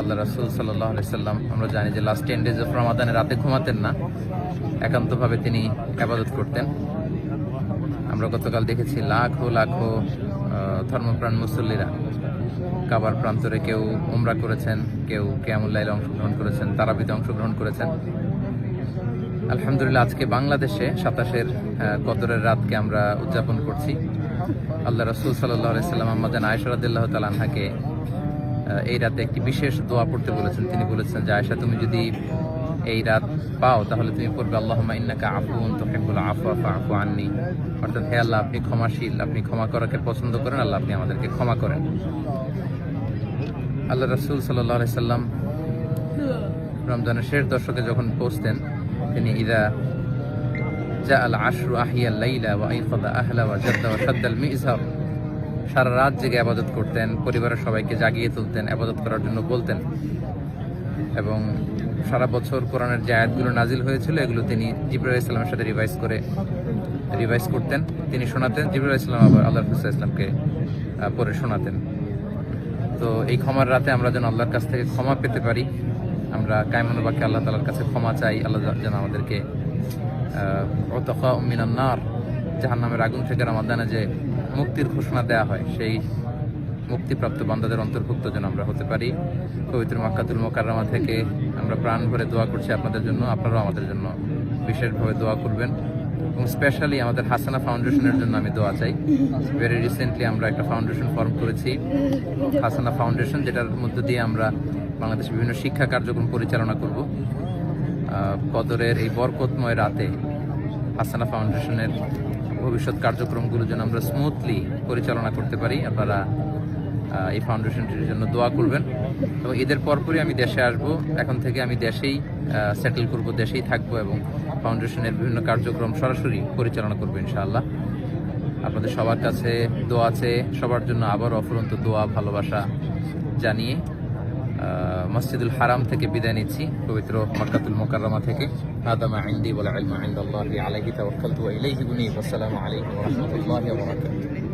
আল্লাহ রাসুল সাল্লাম, আমরা জানি যে লাস্ট টেন ডেজ অফ রমাদানে রাতে ঘুমাতেন না। একান্তভাবে তিনি আবাদত করতেন। আমরা গতকাল দেখেছি লাখো লাখো ধর্মপ্রাণ মুসল্লিরা কাবার প্রান্তরে কেউ উমরা করেছেন, কেউ কেয়ামুল্লাইলে অংশগ্রহণ করেছেন, তারাবিতে অংশগ্রহণ করেছেন। আলহামদুলিল্লাহ, আজকে বাংলাদেশে সাতাশের কদরের রাতকে আমরা উদযাপন করছি। আল্লাহ রসুল সাল্লাহ সাল্লাম আমাদের আয়সরাদিল্লাহ তালাহাকে এই রাতে একটি বিশেষ দোয়া পড়তে বলেছেন। তিনি বলেছেন যে আয়সা তুমি যদি এই রাত পাও, তাহলে তুমি পড়বে আল্লাহ ইন্নাকা আফুন তোহেবুল আফু আফু আফু আননি। অর্থাৎ, হে আল্লাহ, আপনি ক্ষমাশীল, আপনি ক্ষমা করাকে পছন্দ করেন, আল্লাহ, আপনি আমাদেরকে ক্ষমা করেন। আল্লাহ রসুল সাল্লাহ সাল্লাম রমজানের শেষ দশকে যখন পৌঁছতেন, তিনি ইদা যা আল আশরু আহিয়া লাইলা ওয়া আইফাদা আহলা ওয়া জাদ্দা ওয়া শাদ্দাল মিজহার সারা রাত জেগে আবাদত করতেন, পরিবারের সবাইকে জাগিয়ে তুলতেন, আবাদত করার জন্য বলতেন। এবং সারা বছর কোরআনের যে আয়াতগুলো নাজিল হয়েছিল, এগুলো তিনি জিবরুল ইসলামের সাথে রিভাইজ করে রিভাইজ করতেন। তিনি শোনাতেন জিবরুল ইসলাম আবার আল্লাহ রসুল ইসলামকে পড়ে শোনাতেন। তো এই ক্ষমার রাতে আমরা যেন আল্লাহর কাছ থেকে ক্ষমা পেতে পারি, আমরা কায়মনোবাকে আল্লাহ তালার কাছে ক্ষমা চাই, আল্লাহ যেন আমাদেরকে মিনান্নার জাহান নামের আগুন থেকে রামাদানে যে মুক্তির ঘোষণা দেওয়া হয়, সেই মুক্তিপ্রাপ্ত বান্দাদের অন্তর্ভুক্ত যেন আমরা হতে পারি। পবিত্র মাক্কাতুল মোকাররমা থেকে আমরা প্রাণ ভরে দোয়া করছি আপনাদের জন্য, আপনারাও আমাদের জন্য বিশেষভাবে দোয়া করবেন। এবং স্পেশালি আমাদের হাসানা ফাউন্ডেশনের জন্য আমি দোয়া চাই। ভেরি রিসেন্টলি আমরা একটা ফাউন্ডেশন ফর্ম করেছি। হাসানা ফাউন্ডেশন যেটার মধ্য দিয়ে আমরা বাংলাদেশের বিভিন্ন শিক্ষা কার্যক্রম পরিচালনা করব। কদরের এই বরকতময় রাতে হাসানা ফাউন্ডেশনের ভবিষ্যৎ কার্যক্রমগুলো যেন আমরা স্মুথলি পরিচালনা করতে পারি, আপনারা এই ফাউন্ডেশনটির জন্য দোয়া করবেন। এবং এদের পরপরই আমি দেশে আসব। এখন থেকে আমি দেশেই সেটেল করব, দেশেই থাকব এবং ফাউন্ডেশনের বিভিন্ন কার্যক্রম সরাসরি পরিচালনা করব ইনশাআল্লাহ। আপনাদের সবার কাছে দোয়া আছে, সবার জন্য আবার অফুরন্ত দোয়া, ভালোবাসা জানিয়ে মসজিদুল হারাম থেকে বিদায় নিচ্ছি পবিত্র মক্কাতুল মোকাররমা থেকে। আদামা আলাইকুম ওয়া